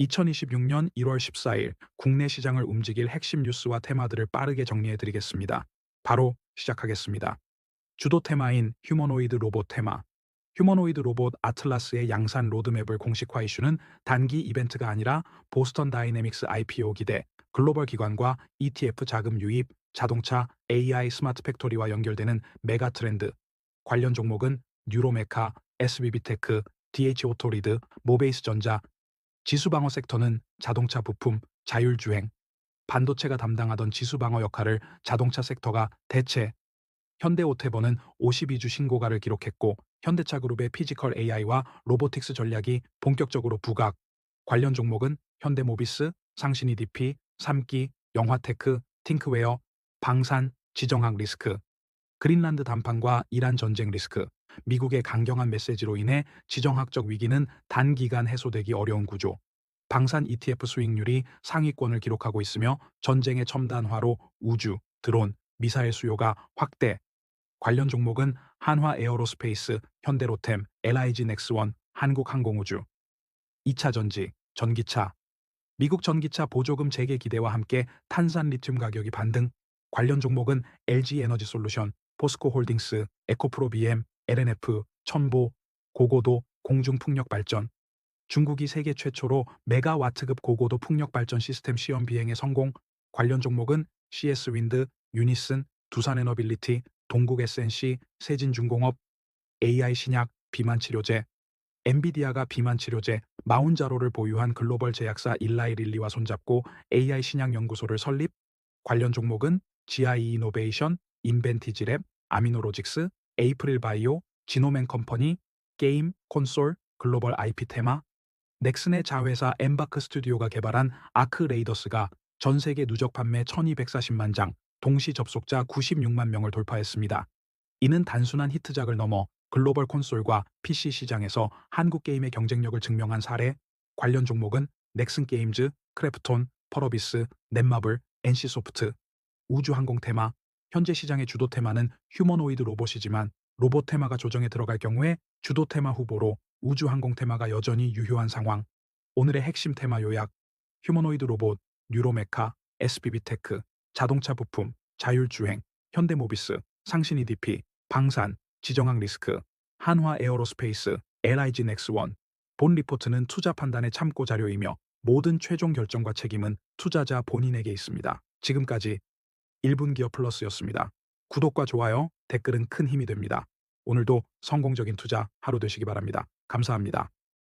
2026년 1월 14일 국내 시장을 움직일 핵심 뉴스와 테마들을 빠르게 정리해 드리겠습니다. 바로 시작하겠습니다. 주도 테마인 휴머노이드 로봇 테마. 휴머노이드 로봇 아틀라스의 양산 로드맵을 공식화 이슈는 단기 이벤트가 아니라 보스턴 다이내믹스 IPO 기대, 글로벌 기관과 ETF 자금 유입, 자동차, AI 스마트 팩토리와 연결되는 메가 트렌드. 관련 종목은 뉴로메카, SBB테크, DH 오토리드, 모베이스 전자, 지수방어 섹터는 자동차 부품, 자율주행, 반도체가 담당하던 지수방어 역할을 자동차 섹터가 대체, 현대오테버는 52주 신고가를 기록했고 현대차 그룹의 피지컬 AI와 로보틱스 전략이 본격적으로 부각, 관련 종목은 현대모비스, 상신이 DP, 삼기, 영화테크, 팅크웨어, 방산, 지정학 리스크, 그린란드 단판과 이란 전쟁 리스크, 미국의 강경한 메시지로 인해 지정학적 위기는 단기간 해소되기 어려운 구조. 방산 ETF 수익률이 상위권을 기록하고 있으며 전쟁의 첨단화로 우주, 드론, 미사일 수요가 확대. 관련 종목은 한화 에어로스페이스, 현대로템, LIG 넥스원, 한국항공우주. 2차 전지, 전기차. 미국 전기차 보조금 재개 기대와 함께 탄산 리튬 가격이 반등. 관련 종목은 LG 에너지 솔루션, 포스코 홀딩스, 에코프로 BM, LNF, 첨보, 고고도, 공중풍력 발전. 중국이 세계 최초로 메가와트급 고고도 풍력 발전 시스템 시험 비행에 성공. 관련 종목은 CS 윈드, 유니슨, 두산에너빌리티, 동국 SNC, 세진중공업, AI 신약, 비만 치료제, 엔비디아가 비만 치료제 마운자로를 보유한 글로벌 제약사 일라이릴리와 손잡고 AI 신약 연구소를 설립. 관련 종목은 GIE 이노베이션, 인벤티지랩, 아미노로직스, 에이프릴 바이오, 지노맨 컴퍼니, 게임, 콘솔, 글로벌 IP 테마, 넥슨의 자회사 엠바크 스튜디오가 개발한 아크 레이더스가 전 세계 누적 판매 1240만 장, 동시 접속자 96만 명을 돌파했습니다. 이는 단순한 히트작을 넘어 글로벌 콘솔과 PC 시장에서 한국 게임의 경쟁력을 증명한 사례, 관련 종목은 넥슨 게임즈, 크래프톤, 펄어비스, 넷마블, NC소프트, 우주항공 테마, 현재 시장의 주도 테마는 휴머노이드 로봇이지만 로봇 테마가 조정에 들어갈 경우에 주도 테마 후보로 우주항공 테마가 여전히 유효한 상황. 오늘의 핵심 테마 요약. 휴머노이드 로봇, 뉴로메카, SBB테크, 자동차 부품, 자율주행, 현대모비스, 상신 EDP, 방산, 지정학 리스크, 한화 에어로스페이스, LIG 넥스원. 본 리포트는 투자 판단의 참고 자료이며 모든 최종 결정과 책임은 투자자 본인에게 있습니다. 지금까지 1분 기업 플러스였습니다. 구독과 좋아요, 댓글은 큰 힘이 됩니다. 오늘도 성공적인 투자 하루 되시기 바랍니다. 감사합니다.